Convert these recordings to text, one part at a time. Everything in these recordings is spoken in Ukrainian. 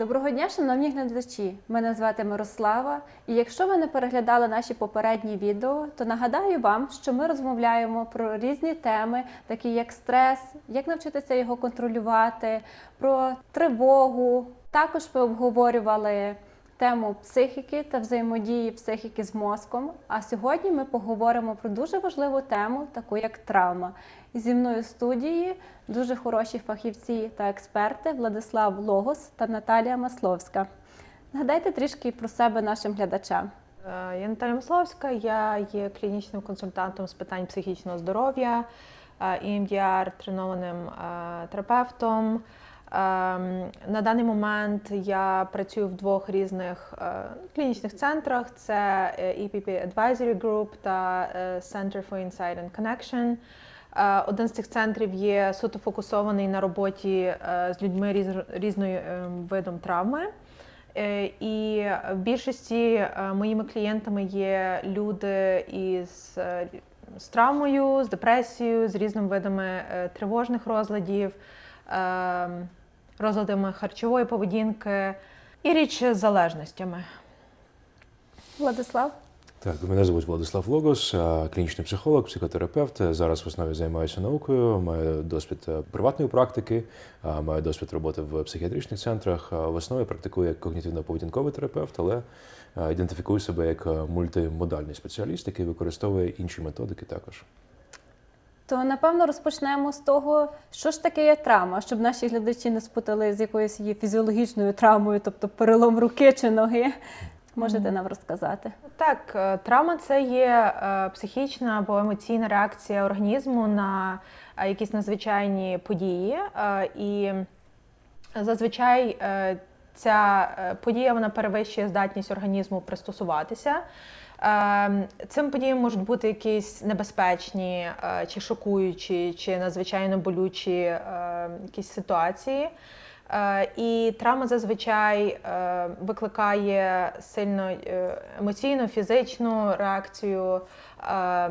Доброго дня, шановні глядачі! Мене звати Мирослава. І якщо ви не переглядали наші попередні відео, то нагадаю вам, що ми розмовляємо про різні теми, такі як стрес, як навчитися його контролювати, про тривогу. Також ми обговорювали тему психіки та взаємодії психіки з мозком. А сьогодні ми поговоримо про дуже важливу тему, таку як травма. Зі мною в студії дуже хороші фахівці та експерти Владислав Логос та Наталія Масловська. Нагадайте трішки про себе нашим глядачам. Е, Я Наталя Масловська, я є клінічним консультантом з питань психічного здоров'я, е, EMDR, тренованим е, терапевтом. Ем, На даний момент я працюю в двох різних е, клінічних центрах: це е, EPP Advisory Group та е, Center for Insight and Connection. Один з цих центрів є суто фокусований на роботі з людьми різ- різною видом травми. І в більшості моїми клієнтами є люди із, з травмою, з депресією, з різними видами тривожних розладів, е, розладами харчової поведінки і річ з залежностями. Владислав, Так, мене звуть Владислав Логос, клінічний психолог, психотерапевт. Зараз в основі займаюся наукою, маю досвід е, приватної практики, маю досвід роботи в психіатричних центрах. В основі практикую як когнітивно-поведінковий терапевт, але ідентифікую себе як е, мультимодальний спеціаліст, який використовує інші методики також. То напевно розпочнемо з того, що ж таке є травма, щоб наші глядачі не спутали з якоюсь її фізіологічною травмою, тобто перелом руки чи ноги. Можете нам розказати? Так, е, травма це є е, психічна або емоційна реакція організму на е, якісь надзвичайні події. І зазвичай ця подія вона перевищує здатність організму пристосуватися. Е, Цим подіям можуть бути якісь небезпечні е, чи шокуючі, чи надзвичайно болючі е, якісь ситуації. Е, І травма зазвичай викликає сильно емоційну, фізичну реакцію. е,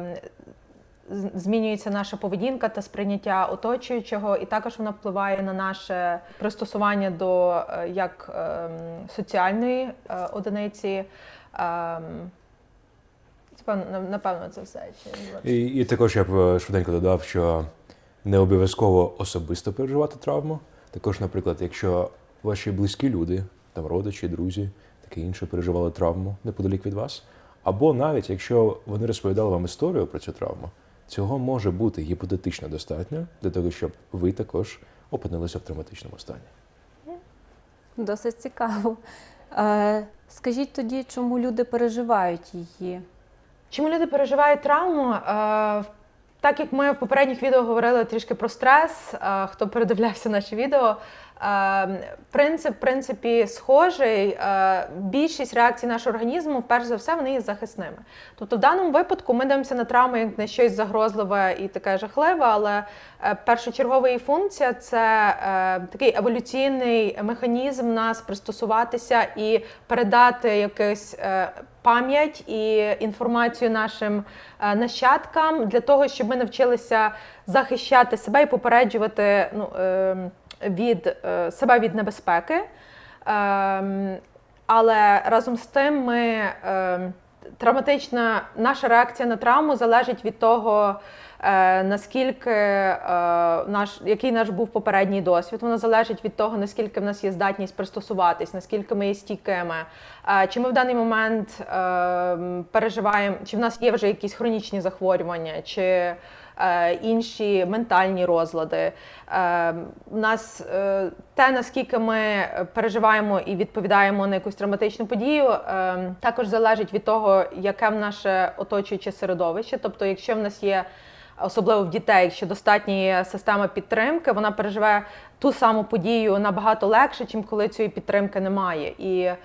Змінюється наша поведінка та сприйняття оточуючого, і також вона впливає на наше пристосування до як ем, соціальної одиниці. Напевно, напевно, це все. Чи І, і також я б е, швиденько додав, що не обов'язково особисто переживати травму. Також, наприклад, якщо ваші близькі люди, там родичі, друзі, таке інше переживали травму неподалік від вас, або навіть якщо вони розповідали вам історію про цю травму, цього може бути гіпотетично достатньо для того, щоб ви також опинилися в травматичному стані. Досить цікаво. Е, скажіть тоді, чому люди переживають її? Чому люди переживають травму? Е, Так як ми в попередніх відео говорили трішки про стрес, е, хто передивлявся наші відео, е, принцип, в принципі, схожий. Більшість реакцій нашого організму, перш за все, вони є захисними. Тобто, в даному випадку ми дивимося на травму як на щось загрозливе і таке жахливе, але першочергова її функція це такий еволюційний механізм нас пристосуватися і передати якийсь е, пам'ять і інформацію нашим е, нащадкам для того, щоб ми навчилися захищати себе і попереджувати ну, е, від е, себе від небезпеки. Ем, але разом з тим ми ем, травматична наша реакція на травму залежить від того, наскільки е, наш який наш був попередній досвід. Воно залежить від того, наскільки в нас є здатність пристосуватись, наскільки ми є стійкими. Е, чи ми в даний момент е, переживаємо, чи в нас є вже якісь хронічні захворювання, чи е, інші ментальні розлади. Е, У нас е, те, наскільки ми переживаємо і відповідаємо на якусь травматичну подію, е, також залежить від того, яке в наше оточуюче середовище. Тобто, якщо в нас є Особливо в дітей, якщо достатня є система підтримки, вона переживе ту саму подію набагато легше, чим коли цієї підтримки немає. І е,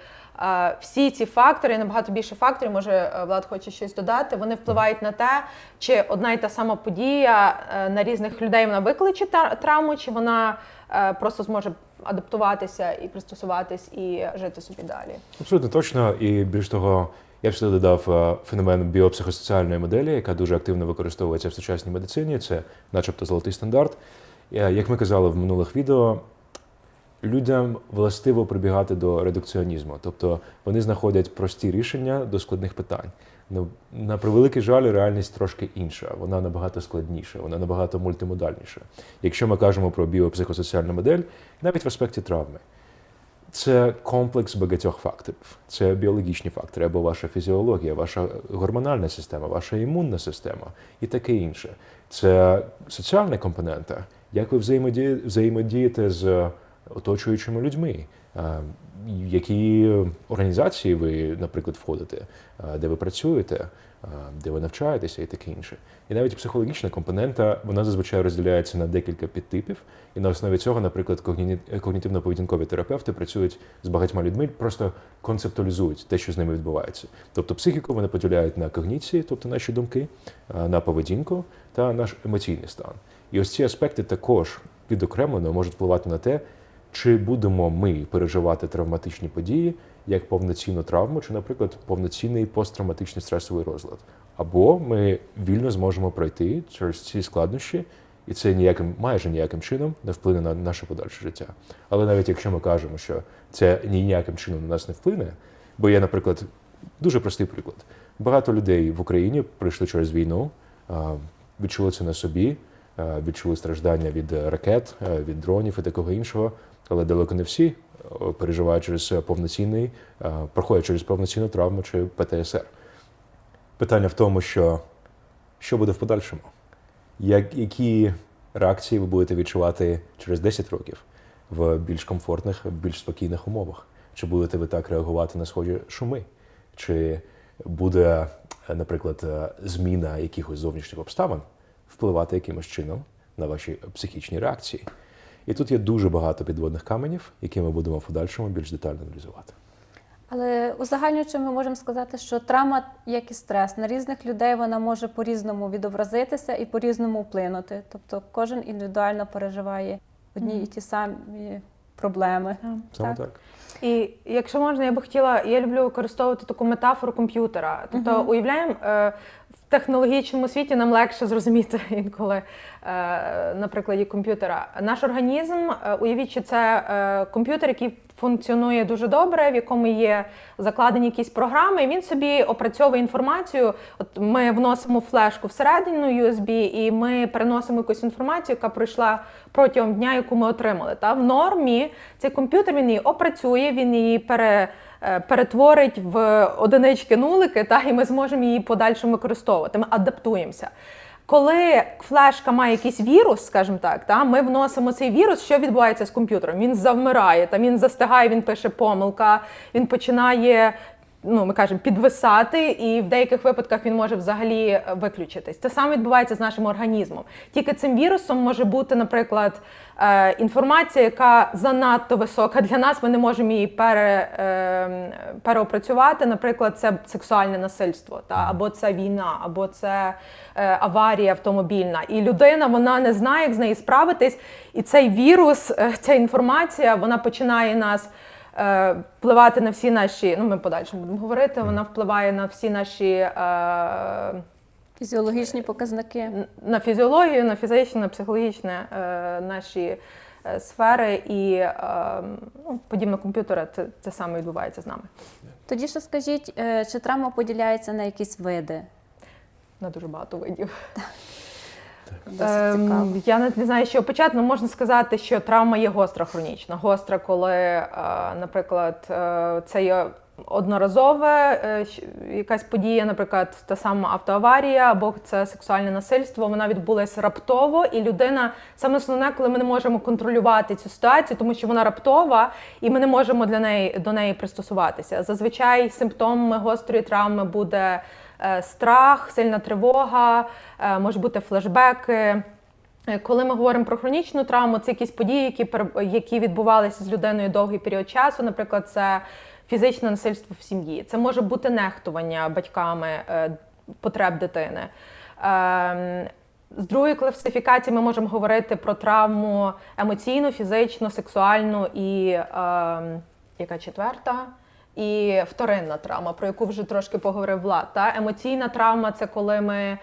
всі ці фактори, набагато більше факторів, може е, Влад хоче щось додати, вони впливають на те, чи одна й та сама подія е, на різних людей вона викличе травму, чи вона просто зможе адаптуватися і пристосуватись і жити собі далі. Абсолютно точно. І більш того, я б сюди додав е, феномен біопсихосоціальної моделі, яка дуже активно використовується в сучасній медицині. Це, начебто, золотий стандарт. Е, Як ми казали в минулих відео, людям властиво прибігати до редукціонізму, тобто вони знаходять прості рішення до складних питань. Ну, на превеликий жаль, реальність трошки інша. Вона набагато складніша, вона набагато мультимодальніша. Якщо ми кажемо про біопсихосоціальну модель, навіть в аспекті травми, це комплекс багатьох факторів. Це біологічні фактори, або ваша фізіологія, ваша гормональна система, ваша імунна система і таке інше. Це соціальна компонента, як ви взаємодіє- взаємодієте з оточуючими людьми, які організації ви, наприклад, входите, де ви працюєте, де ви навчаєтеся і таке інше. І навіть психологічна компонента вона зазвичай розділяється на декілька підтипів, і на основі цього, наприклад, когні- когнітивно-поведінкові терапевти працюють з багатьма людьми, просто концептуалізують те, що з ними відбувається. Тобто психіку вони поділяють на когніції, тобто наші думки, е, на поведінку та наш емоційний стан. І ось ці аспекти також відокремлено можуть впливати на те, чи будемо ми переживати травматичні події як повноцінну травму, чи, наприклад, повноцінний посттравматичний стресовий розлад. Або ми вільно зможемо пройти через ці складнощі, і це ніяким, майже ніяким чином не вплине на наше подальше життя. Але навіть якщо ми кажемо, що це ніяким чином на нас не вплине, бо є, наприклад, дуже простий приклад. Багато людей в Україні пройшли через війну, відчули це на собі, відчули страждання від ракет, від дронів і такого іншого. Але далеко не всі е, переживають через е, повноцінний, е, проходять через повноцінну травму чи ПТСР. Питання в тому, що, що буде в подальшому? Як, які реакції ви будете відчувати через 10 років в більш комфортних, більш спокійних умовах? Чи будете ви так реагувати на схожі шуми? Чи буде, наприклад, зміна якихось зовнішніх обставин впливати якимось чином на ваші психічні реакції? І тут є дуже багато підводних каменів, які ми будемо в подальшому більш детально аналізувати. Але узагальнюючи, ми можемо сказати, що травма, як і стрес, на різних людей вона може по-різному відобразитися і по-різному вплинути. Тобто кожен індивідуально переживає одні і ті самі проблеми. Саме Так. так. І якщо можна, я би хотіла, я люблю використовувати таку метафору комп'ютера. Тобто, уявляємо, е, технологічному світі нам легше зрозуміти інколи е, на прикладі комп'ютера. Наш організм, е, уявіть, що це е, комп'ютер, який функціонує дуже добре, в якому є закладені якісь програми, і він собі опрацьовує інформацію. От ми вносимо флешку всередину USB, і ми переносимо якусь інформацію, яка пройшла протягом дня, яку ми отримали. Та в нормі цей комп'ютер він її опрацює, він її пере. Е, Перетворить в одинички нулики, та і ми зможемо її подальше використовувати. Ми адаптуємося. Коли флешка має якийсь вірус, скажімо так, та ми вносимо цей вірус, що відбувається з комп'ютером? Він завмирає, та він застигає, він пише помилка, він починає. Ну, ми кажемо, підвисати, і в деяких випадках він може взагалі е, виключитись. Це саме відбувається з нашим організмом. Тільки цим вірусом може бути, наприклад, е, інформація, яка занадто висока для нас. Ми не можемо її пере, е, переопрацювати. Наприклад, це сексуальне насильство, та або це війна, або це аварія автомобільна. І людина вона не знає, як з нею справитись. І цей вірус, ця інформація, вона починає нас. Е, Впливати на всі наші, ну ми подальше будемо говорити. Вона впливає на всі наші е, Фізіологічні показники. на фізіологію, на фізичне, на психологічне е, наші е, сфери і е, ну, подібно комп'ютера, це, це саме відбувається з нами. Тоді ще скажіть, е, чи травма поділяється на якісь види? На дуже багато видів. Досить Ем. Я навіть не знаю, що почати, але можна сказати, що травма є гостра хронічна. Гостра, коли, е, наприклад, е, це є одноразове е, щ- якась подія, наприклад, та сама автоаварія або це сексуальне насильство, вона відбулася раптово, і людина саме основне, коли ми не можемо контролювати цю ситуацію, тому що вона раптова, і ми не можемо для неї до неї пристосуватися. Зазвичай симптомами гострої травми буде страх, сильна тривога, е, може бути флешбеки. Е, Коли ми говоримо про хронічну травму, це якісь події, які, які відбувалися з людиною довгий період часу. Наприклад, це фізичне насильство в сім'ї. Це може бути нехтування батьками е, потреб дитини. Ем, З другої класифікації ми можемо говорити про травму емоційну, фізичну, сексуальну і ем, яка четверта? І вторинна травма, про яку вже трошки поговорив Влад. Та? Емоційна травма це коли ми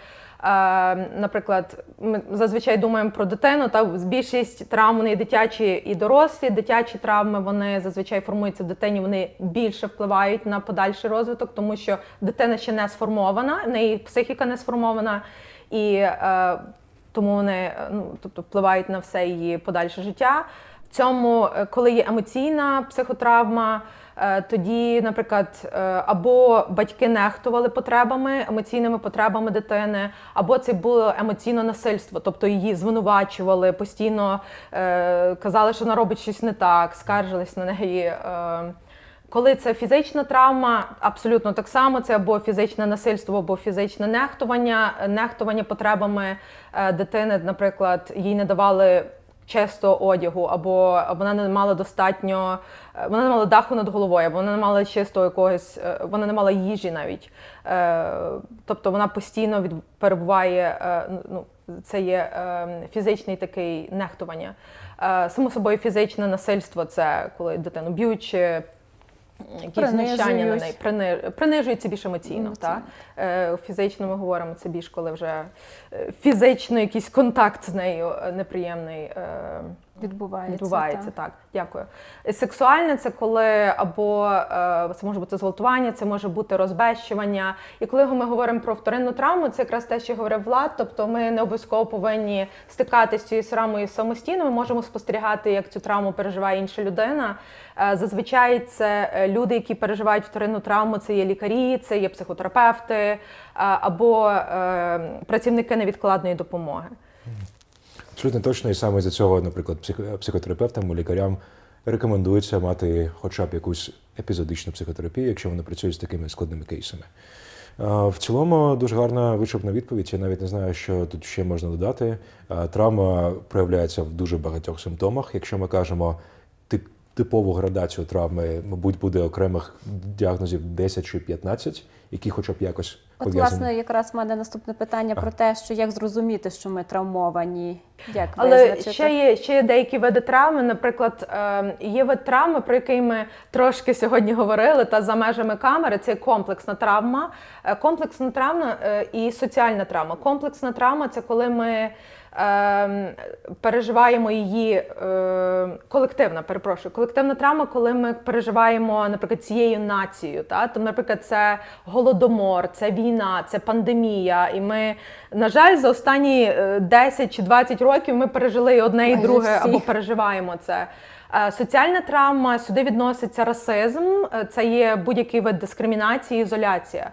Наприклад, ми зазвичай думаємо про дитину, та більшість травм вони дитячі і дорослі. Дитячі травми вони зазвичай формуються в дитині, вони більше впливають на подальший розвиток, тому що дитина ще не сформована, в неї психіка не сформована, і е, тому вони е, ну, тобто, впливають на все її подальше життя. В цьому, е, коли є емоційна психотравма, е, тоді, наприклад, е, або батьки нехтували потребами, емоційними потребами дитини, або це було емоційне насильство, тобто її звинувачували, постійно е, казали, що вона робить щось не так, скаржились на неї. Е, коли це фізична травма, абсолютно так само це або фізичне насильство, або фізичне нехтування, нехтування потребами е, дитини, наприклад, їй не давали чистого одягу, або вона не мала достатньо, е, вона не мала даху над головою, або вона не мала чистого якогось, е, вона не мала їжі навіть. Е, Тобто вона постійно від, перебуває, ну, це є фізичний такий нехтування. Само собою, фізичне насильство це коли дитину б'ють якісь знущання на неї, принижу принижується більш емоційно. Емоційно. Та? Е, фізично ми говоримо це більш коли вже е, фізично якийсь контакт з нею е, неприємний. Відбувається. Відбувається так. так. Дякую. Е, Сексуальне це коли або е, це може бути зґвалтування, це може бути розбещування. І коли ми говоримо про вторинну травму, це якраз те, що говорив Влад. Тобто ми не обов'язково повинні стикатися з цією травмою самостійно. Ми можемо спостерігати, як цю травму переживає інша людина. Е, Зазвичай це люди, які переживають вторинну травму, це є лікарі, це є психотерапевти або працівники невідкладної допомоги. Абсолютно точно, і саме з цього, наприклад, психо- психотерапевтам, лікарям рекомендується мати хоча б якусь епізодичну психотерапію, якщо вони працюють з такими складними кейсами. В цілому дуже гарна вичерпна відповідь. Я навіть не знаю, що тут ще можна додати. Травма проявляється в дуже багатьох симптомах. Якщо ми кажемо тип- типову градацію травми, мабуть, буде окремих діагнозів 10 чи 15, які хоча б якось От, власне, якраз в мене наступне питання про те, що як зрозуміти, що ми травмовані, як Але визначити? ще є, ще є деякі види травми. Наприклад, е, є вид травми, про який ми трошки сьогодні говорили, та за межами камери це комплексна травма. Е, Комплексна травма е, і соціальна травма. Комплексна травма це коли ми. Е, Переживаємо її е, колективна, перепрошую, колективна травма, коли ми переживаємо, наприклад, цією нацією. Та? Тому, наприклад, це голодомор, це війна, це пандемія. І ми, на жаль, за останні е, 10 чи 20 років ми пережили і одне і друге або переживаємо це. Е, Соціальна травма сюди відноситься расизм, е, це є будь-який вид дискримінації, ізоляція.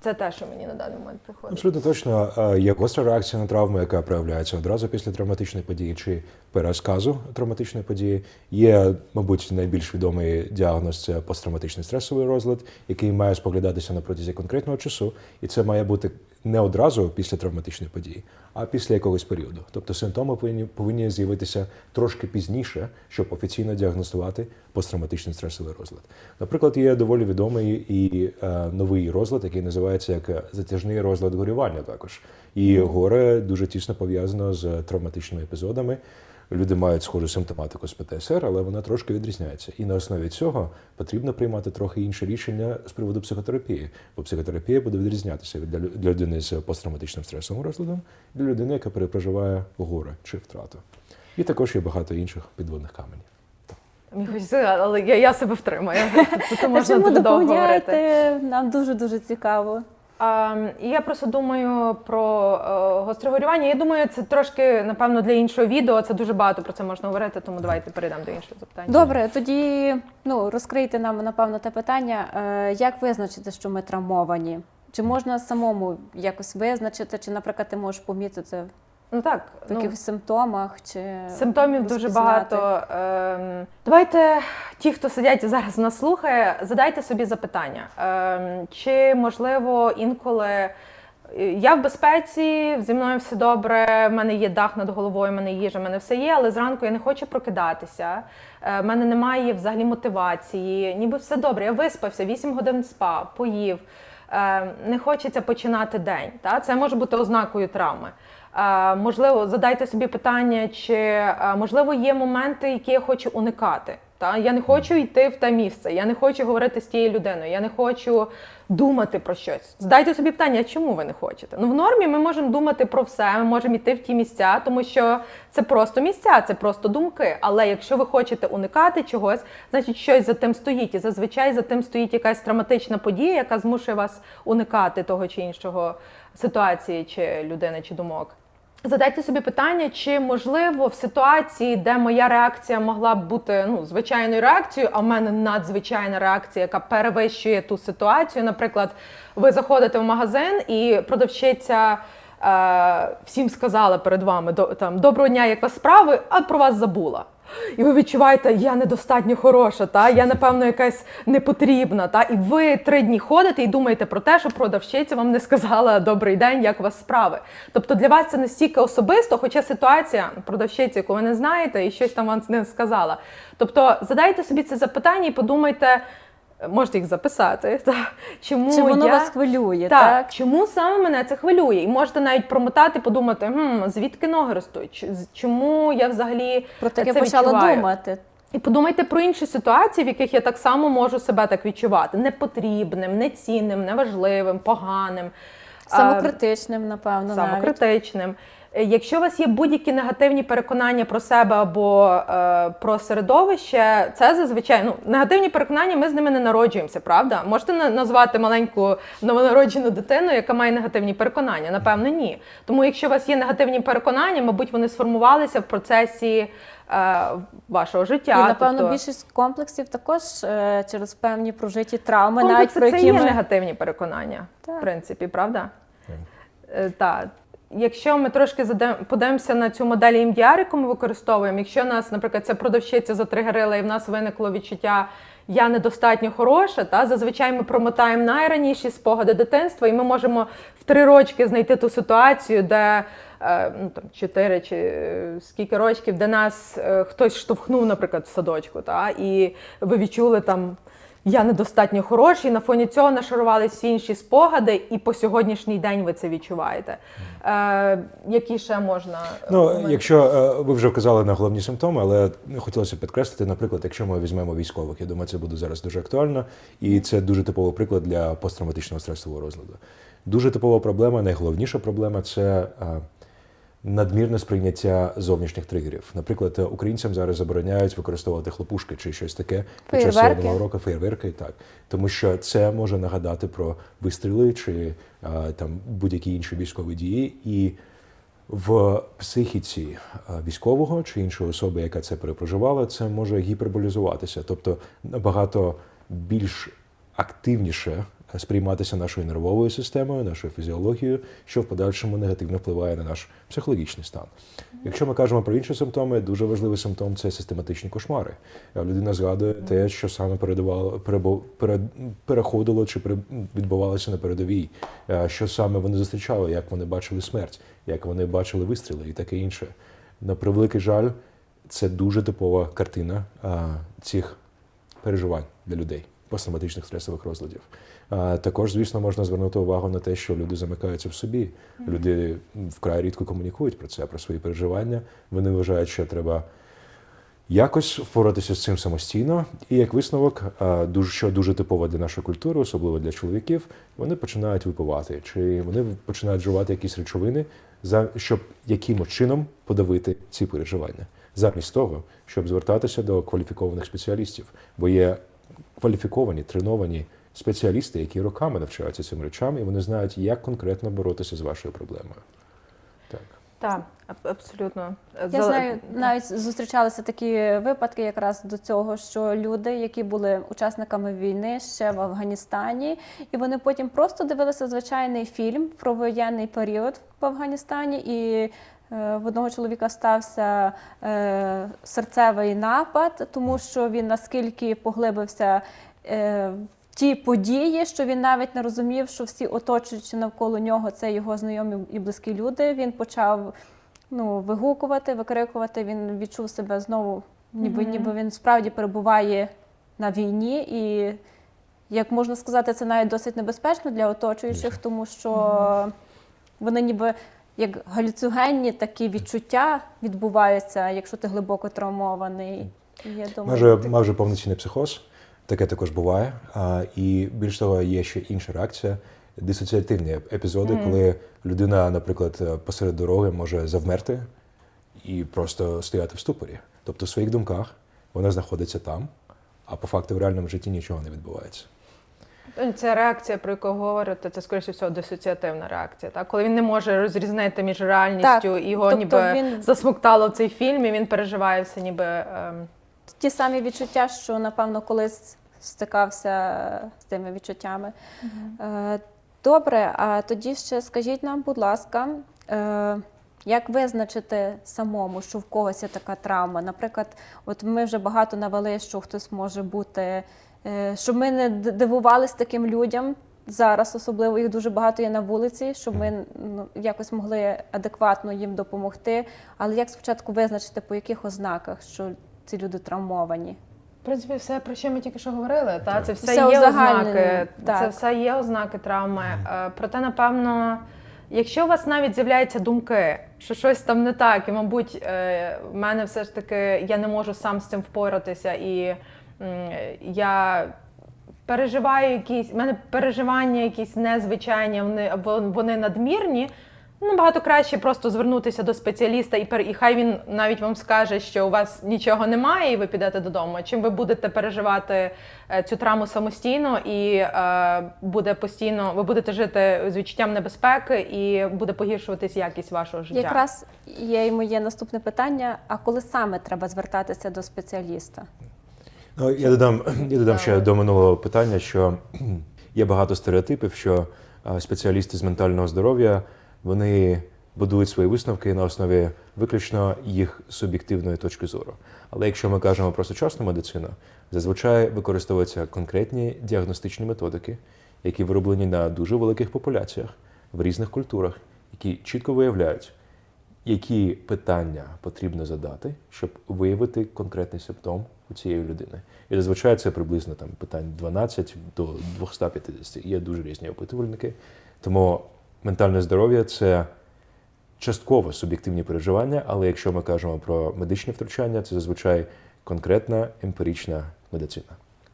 Це те, що мені на даний момент приходить. Абсолютно точно. Є гостра реакція на травму, яка проявляється одразу після травматичної події чи пересказу травматичної події. Є, мабуть, найбільш відомий діагноз це посттравматичний стресовий розлад, який має споглядатися на протязі конкретного часу, і це має бути не одразу після травматичної події, а після якогось періоду. Тобто симптоми повинні, повинні з'явитися трошки пізніше, щоб офіційно діагностувати посттравматичний стресовий розлад. Наприклад, є доволі відомий і е, новий розлад, який називається як затяжний розлад горювання. Також і горе дуже тісно пов'язано з травматичними епізодами. Люди мають схожу симптоматику з ПТСР, але вона трошки відрізняється. І на основі цього потрібно приймати трохи інше рішення з приводу психотерапії. Бо психотерапія буде відрізнятися від для людини з посттравматичним стресовим розладом для людини, яка перепроживає горе чи втрату. І також є багато інших підводних каменів. Але я, я себе втримаю. Тут Та можна чому дуже довго говорити. Нам дуже дуже цікаво. Я просто думаю про е, гостре горювання. Я думаю, це трошки, напевно, для іншого відео. Це дуже багато про це можна говорити, тому давайте перейдемо до іншого запитання. Добре, тоді ну розкрийте нам напевно те питання, е, як визначити, що ми травмовані? Чи можна самому якось визначити, чи, наприклад, ти можеш помітити Ну так, в ну, симптомах, чи Симптомів дуже багато. Ем, давайте, ті, хто сидять і зараз нас слухає, задайте собі запитання. Ем, чи можливо інколи е, я в безпеці, зі мною все добре, в мене є дах над головою, в мене їжа, в мене все є, але зранку я не хочу прокидатися. е, В мене немає взагалі мотивації, ніби все добре. Я виспався, 8 годин спав, поїв. Е, Не хочеться починати день. Та? Це може бути ознакою травми. Можливо, задайте собі питання, чи можливо є моменти, які я хочу уникати. Та? Я не хочу йти в те місце, я не хочу говорити з тією людиною, я не хочу думати про щось. Задайте собі питання, чому ви не хочете? Ну в нормі ми можемо думати про все, ми можемо йти в ті місця, тому що це просто місця, це просто думки. Але якщо ви хочете уникати чогось, значить щось за тим стоїть. І зазвичай за тим стоїть якась травматична подія, яка змушує вас уникати того чи іншого ситуації, чи людини, чи думок. Задайте собі питання, чи можливо в ситуації, де моя реакція могла б бути ну, звичайною реакцією, а в мене надзвичайна реакція, яка перевищує ту ситуацію. Наприклад, ви заходите в магазин і продавчиця е, всім сказала перед вами до, там, доброго дня, як вас справи, а про вас забула. І ви відчуваєте, я недостатньо хороша, та я напевно якась непотрібна. Та і ви три дні ходите і думаєте про те, що продавщиця вам не сказала добрий день, як у вас справи. Тобто для вас це настільки особисто, хоча ситуація продавщиці, яку ви не знаєте, і щось там вам не сказала. Тобто задайте собі це запитання і подумайте. Можете їх записати, та, чому Чи воно я... вас хвилює, Так, так? чому саме мене це хвилює? І можете навіть промотати, подумати, хм, звідки ноги ростуть? Чому я взагалі Про таке це почала відчуваю? думати. І подумайте про інші ситуації, в яких я так само можу себе так відчувати: непотрібним, нецінним, неважливим, поганим. Самокритичним, напевно, самокритичним. Е, Якщо у вас є будь-які негативні переконання про себе або е, про середовище, це зазвичай ну, негативні переконання, ми з ними не народжуємося, правда? Можете назвати маленьку новонароджену дитину, яка має негативні переконання? Напевно, ні. Тому якщо у вас є негативні переконання, мабуть, вони сформувалися в процесі е, вашого життя. І напевно тобто, більшість комплексів також е, через певні прожиті травми, навіть комплекси про це є ми негативні переконання, Так. в принципі, правда? Так. Е, Так. Якщо ми трошки подивимося на цю модель EMDR, яку ми використовуємо, якщо нас, наприклад, ця продавщиця затригерила і в нас виникло відчуття я недостатньо хороша, та зазвичай ми промотаємо найраніші спогади дитинства, і ми можемо в три рочки знайти ту ситуацію, де е, ну, там, чотири чи е, скільки рочків, де нас е, хтось штовхнув, наприклад, в садочку, та, і ви відчули там я недостатньо хороший. На фоні цього нашарувалися всі інші спогади, і по сьогоднішній день ви це відчуваєте. Е, які ще можна Ну, якщо е, ви вже вказали на головні симптоми, але хотілося підкреслити, наприклад, якщо ми візьмемо військових, я думаю, це буде зараз дуже актуально, і це дуже типовий приклад для посттравматичного стресового розладу. Дуже типова проблема, найголовніша проблема це е, надмірне сприйняття зовнішніх тригерів. Наприклад, українцям зараз забороняють використовувати хлопушки чи щось таке під час нового року, фейерверки, так тому що це може нагадати про вистріли чи там будь-які інші військові дії і. В психіці військового чи іншої особи, яка це перепроживала, це може гіперболізуватися, тобто набагато більш активніше сприйматися нашою нервовою системою, нашою фізіологією, що в подальшому негативно впливає на наш психологічний стан. Якщо ми кажемо про інші симптоми, дуже важливий симптом це систематичні кошмари. Е, Людина згадує те, що саме передавало, перебо- переходило чи відбувалося на передовій, е, що саме вони зустрічали, як вони бачили смерть, як вони бачили вистріли і таке інше. На превеликий жаль, це дуже типова картина цих переживань для людей, посттравматичних стресових розладів. Також, звісно, можна звернути увагу на те, що люди замикаються в собі. Люди вкрай рідко комунікують про це, про свої переживання. Вони вважають, що треба якось впоратися з цим самостійно. І як висновок, дуже що дуже типово для нашої культури, особливо для чоловіків, вони починають випивати, чи вони починають вживати якісь речовини, за щоб якимось чином подавити ці переживання, замість того, щоб звертатися до кваліфікованих спеціалістів, бо є кваліфіковані, треновані спеціалісти, які роками навчаються цим речам, і вони знають, як конкретно боротися з вашою проблемою. Так. Так, абсолютно. Я знаю, навіть зустрічалися такі випадки якраз до цього, що люди, які були учасниками війни ще в Афганістані, і вони потім просто дивилися звичайний фільм про воєнний період в Афганістані, і е, в одного чоловіка стався е, серцевий напад, тому що він наскільки поглибився. Ті події, що він навіть не розумів, що всі оточуючи навколо нього це його знайомі і близькі люди. Він почав ну, вигукувати, викрикувати. Він відчув себе знову, ніби, Мгм. ніби він справді перебуває на війні. І, як можна сказати, це навіть досить небезпечно для оточуючих, тому що вони ніби як галюцигенні такі відчуття відбуваються, якщо ти глибоко травмований. Я думаю, Майже, ти- майже повноцінний психоз, таке також буває. А, і більш того, є ще інша реакція дисоціативні епізоди, коли людина, наприклад, е, посеред дороги може завмерти і просто стояти в ступорі. Тобто в своїх думках вона знаходиться там, а по факту в реальному житті нічого не відбувається. Ця реакція, про яку говорите, це скоріше всього дисоціативна реакція. Так? Коли він не може розрізнити між реальністю і його тобто ніби він- засмоктало в цей фільм, і він переживає все ніби. ем, ті самі відчуття, що напевно колись стикався з тими відчуттями. Е, Добре, а тоді ще скажіть нам, будь ласка, е, як визначити самому, що в когось є така травма? Наприклад, от ми вже багато навели, що хтось може бути, е, щоб ми не д- дивувались таким людям. Зараз особливо їх дуже багато є на вулиці, щоб ми ну, якось могли адекватно їм допомогти. Але як спочатку визначити, по яких ознаках, що ці люди травмовані? В принципі, все, про що ми тільки що говорили, та? це все, Все є ознаки. так. Це все є ознаки травми. Е, Проте, напевно, якщо у вас навіть з'являються думки, що щось там не так, і, мабуть, е, в мене все ж таки я не можу сам з цим впоратися, і я. Переживаю якісь, в мене переживання якісь незвичайні, вони або вони надмірні. Ну, Набагато краще просто звернутися до спеціаліста і пер- і хай він навіть вам скаже, що у вас нічого немає, і ви підете додому. Чим ви будете переживати е, цю травму самостійно, і е, буде постійно, ви будете жити з відчуттям небезпеки, і буде погіршуватись якість вашого життя. Якраз є і моє наступне питання: а коли саме треба звертатися до спеціаліста? Ну, я додам, я додам ще до минулого питання, що є багато стереотипів, що спеціалісти з ментального здоров'я вони будують свої висновки на основі виключно їх суб'єктивної точки зору. Але якщо ми кажемо про сучасну медицину, зазвичай використовуються конкретні діагностичні методики, які вироблені на дуже великих популяціях в різних культурах, які чітко виявляють, які питання потрібно задати, щоб виявити конкретний симптом у цієї людини. І зазвичай це приблизно там питань 12 до 250. Є дуже різні опитувальники. Тому ментальне здоров'я це частково суб'єктивні переживання, але якщо ми кажемо про медичні втручання, це зазвичай конкретна емпірична медицина,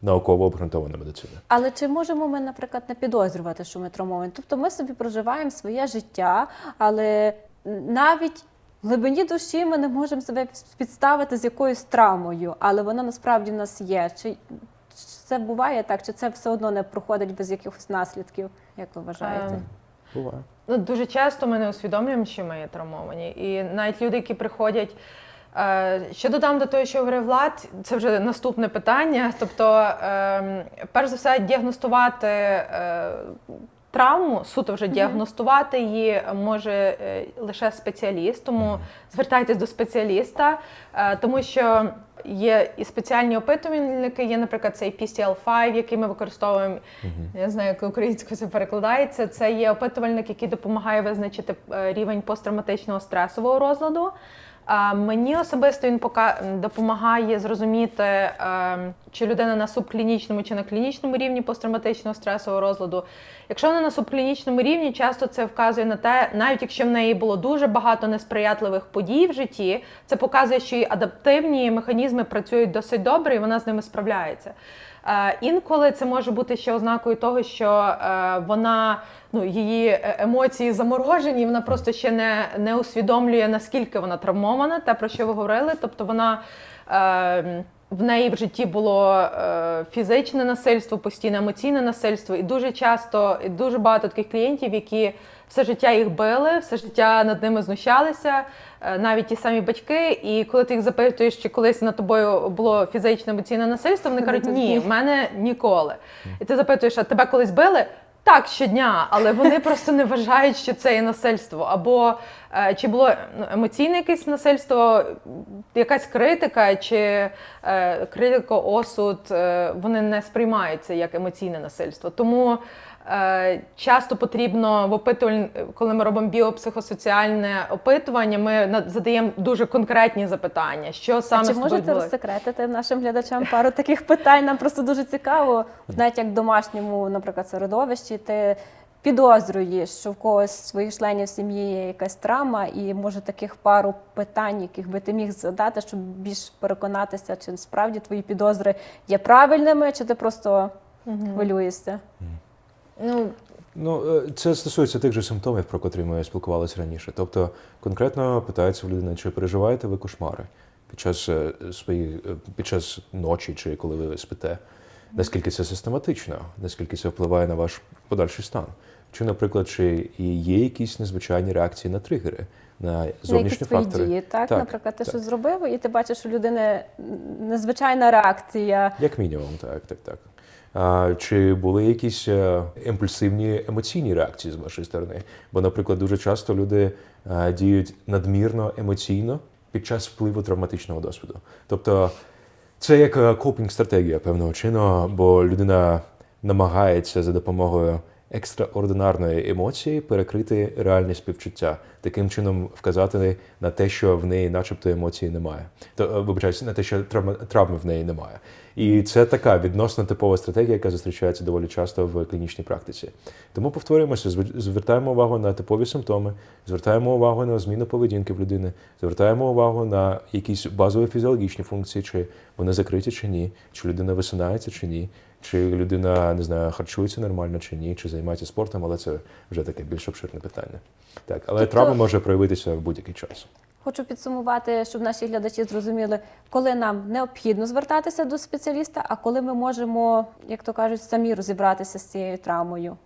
науково обґрунтована медицина. Але чи можемо ми, наприклад, не підозрювати, що ми травмовані? Тобто ми собі проживаємо своє життя, але навіть в глибині душі ми не можемо себе підставити з якоюсь травмою, але вона насправді в нас є. Чи це буває так, чи це все одно не проходить без якихось наслідків, як ви вважаєте? Буває. Ну, дуже часто ми не усвідомлюємо, що ми є травмовані. І навіть люди, які приходять. Ще додам до того, що говорив Влад, це вже наступне питання. Тобто, ем, перш за все, діагностувати е, травму, суто вже діагностувати її може е, лише спеціаліст, тому звертайтесь до спеціаліста, е, тому що є і спеціальні опитувальники, є, наприклад, цей PCL5, який ми використовуємо. Я знаю, як українською це перекладається. Це є опитувальник, який допомагає визначити е, рівень посттравматичного стресового розладу. Мені особисто він пока допомагає зрозуміти, е, чи людина на субклінічному чи на клінічному рівні посттравматичного стресового розладу. Якщо вона на субклінічному рівні, часто це вказує на те, навіть якщо в неї було дуже багато несприятливих подій в житті, це показує, що її адаптивні механізми працюють досить добре, і вона з ними справляється. Е, Інколи це може бути ще ознакою того, що е, вона ну її е- емоції заморожені, вона просто ще не, не усвідомлює наскільки вона травмована, те про що ви говорили. Тобто вона в неї в житті було е, фізичне насильство, постійне емоційне насильство, і дуже часто і дуже багато таких клієнтів, які все життя їх били, все життя над ними знущалися, е, навіть ті самі батьки. І коли ти їх запитуєш, чи колись над тобою було фізичне емоційне насильство, вони кажуть, ні, в мене ніколи. І ти запитуєш, а тебе колись били? Так, щодня, але вони просто не вважають, що це є насильство. Або е, чи було ну, емоційне якесь насильство, якась критика, чи е, критика, осуд, е, вони не сприймаються як емоційне насильство. Тому часто потрібно в опитувань, коли ми робимо біопсихосоціальне опитування, ми задаємо дуже конкретні запитання, що саме А чи можете розсекретити нашим глядачам пару таких питань? Нам просто дуже цікаво, навіть як в домашньому, наприклад, середовищі, ти підозрює, що в когось з своїх членів сім'ї є якась травма, і може таких пару питань, яких би ти міг задати, щоб більш переконатися, чи справді твої підозри є правильними, чи ти просто хвилюєшся. Ну, Ну, е, це стосується тих же симптомів, про котрі ми спілкувалися раніше. Тобто, конкретно питається в людини, чи переживаєте ви кошмари під час е, своєї е, під час ночі, чи коли ви спите. Наскільки це систематично, наскільки це впливає на ваш подальший стан? Чи, наприклад, чи є якісь незвичайні реакції на тригери, на На зовнішні твої фактори? дії, так? Так, Наприклад, ти так. щось зробив, і ти бачиш у людини незвичайна реакція. Як мінімум, так, так, так. Чи були якісь е, імпульсивні емоційні реакції з вашої сторони? Бо, наприклад, дуже часто люди е, діють надмірно емоційно під час впливу травматичного досвіду. Тобто це як копінг-стратегія певного чину, бо людина намагається за допомогою екстраординарної емоції перекрити реальне співчуття, таким чином вказати на те, що в неї, начебто, емоцій немає. То е, вибачаюсь, на те, що травми, травми в неї немає. І це така відносно типова стратегія, яка зустрічається доволі часто в клінічній практиці. Тому повторюємося, звертаємо увагу на типові симптоми, звертаємо увагу на зміну поведінки в людини, звертаємо увагу на якісь базові фізіологічні функції, чи вони закриті чи ні, чи людина висинається чи ні, чи людина не знаю, харчується нормально чи ні, чи займається спортом, але це вже таке більш обширне питання. Так, але Тобто- травма може проявитися в будь-який час. Хочу підсумувати, щоб наші глядачі зрозуміли, коли нам необхідно звертатися до спеціаліста, а коли ми можемо, як то кажуть, самі розібратися з цією травмою.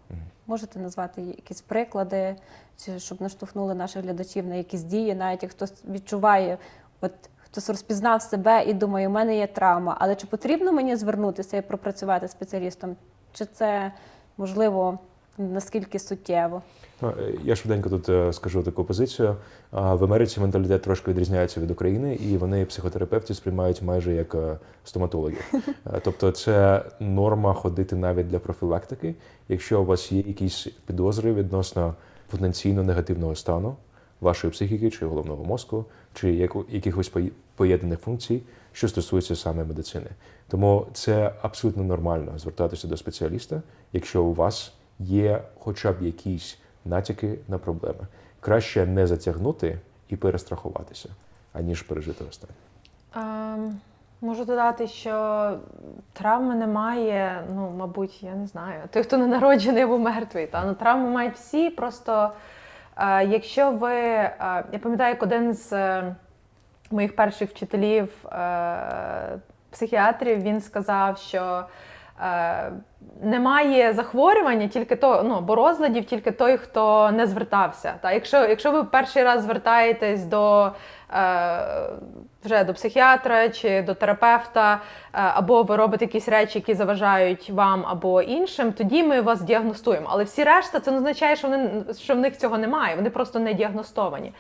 Можете назвати якісь приклади, чи щоб наштовхнули наших глядачів на якісь дії, навіть як хтось відчуває, от хтось розпізнав себе і думає, у мене є травма, але чи потрібно мені звернутися і пропрацювати спеціалістом? Чи це можливо наскільки суттєво? Ну, е, Я швиденько тут е, скажу таку позицію. В Америці менталітет трошки відрізняється від України, і вони психотерапевтів сприймають майже як е, стоматологів. Тобто, це норма ходити навіть для профілактики, якщо у вас є якісь підозри відносно потенційно негативного стану вашої психіки чи головного мозку, чи яку- якихось поєднаних функцій, що стосується саме медицини. Тому це абсолютно нормально звертатися до спеціаліста, якщо у вас є хоча б якісь натяки на проблеми. Краще не затягнути і перестрахуватися, аніж пережити останнє. Ем, можу додати, що травми немає, ну, мабуть, я не знаю. Той, хто не народжений або мертвий. Та? Ну, травми мають всі. Просто якщо ви. Я пам'ятаю, як один з е, моїх перших вчителів е, психіатрів він сказав, що. Е, немає захворювання тільки то, ну, або розладів тільки той, хто не звертався. Та якщо, якщо ви перший раз звертаєтесь до е, вже до психіатра чи до терапевта, е, або ви робите якісь речі, які заважають вам або іншим, тоді ми вас діагностуємо. Але всі решта це не означає, що вони що в них цього немає. Вони просто не діагностовані.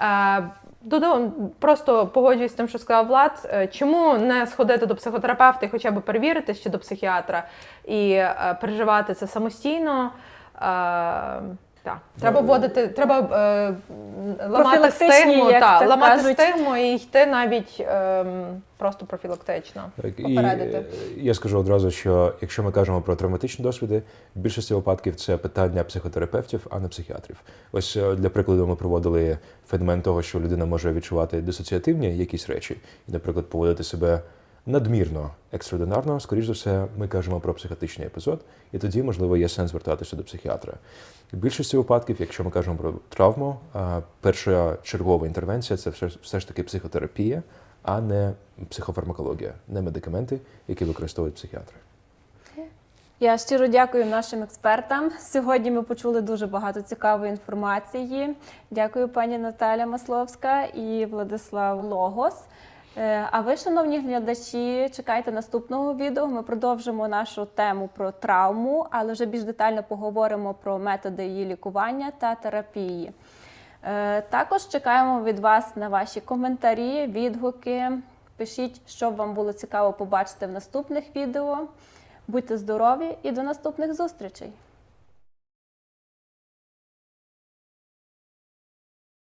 Е, Додо, просто погоджуюсь з тим, що сказав Влад. Е, Чому не сходити до психотерапевта і хоча б перевірити чи до психіатра і е, переживати це самостійно? Е, так. Треба вводити, треба е, ламати стигму, як та, так ламати кажуть. стигму і йти навіть ем, просто профілактично. Так, і Попередити. е, я скажу одразу, що якщо ми кажемо про травматичні досвіди, в більшості випадків це питання психотерапевтів, а не психіатрів. Ось е, для прикладу, ми проводили феномен того, що людина може відчувати дисоціативні якісь речі, і, наприклад, поводити себе надмірно екстраординарно. Скоріш за все, ми кажемо про психотичний епізод, і тоді, можливо, є сенс звертатися до психіатра. В більшості випадків, якщо ми кажемо про травму, перша чергова інтервенція це все, все ж таки психотерапія, а не психофармакологія, не медикаменти, які використовують психіатри. Я щиро дякую нашим експертам. Сьогодні ми почули дуже багато цікавої інформації. Дякую, пані Наталя Масловська і Владислав Логос. Е, А ви, шановні глядачі, чекайте наступного відео. Ми продовжимо нашу тему про травму, але вже більш детально поговоримо про методи її лікування та терапії. Е, Також чекаємо від вас на ваші коментарі, відгуки. Пишіть, що вам було цікаво побачити в наступних відео. Будьте здорові і до наступних зустрічей!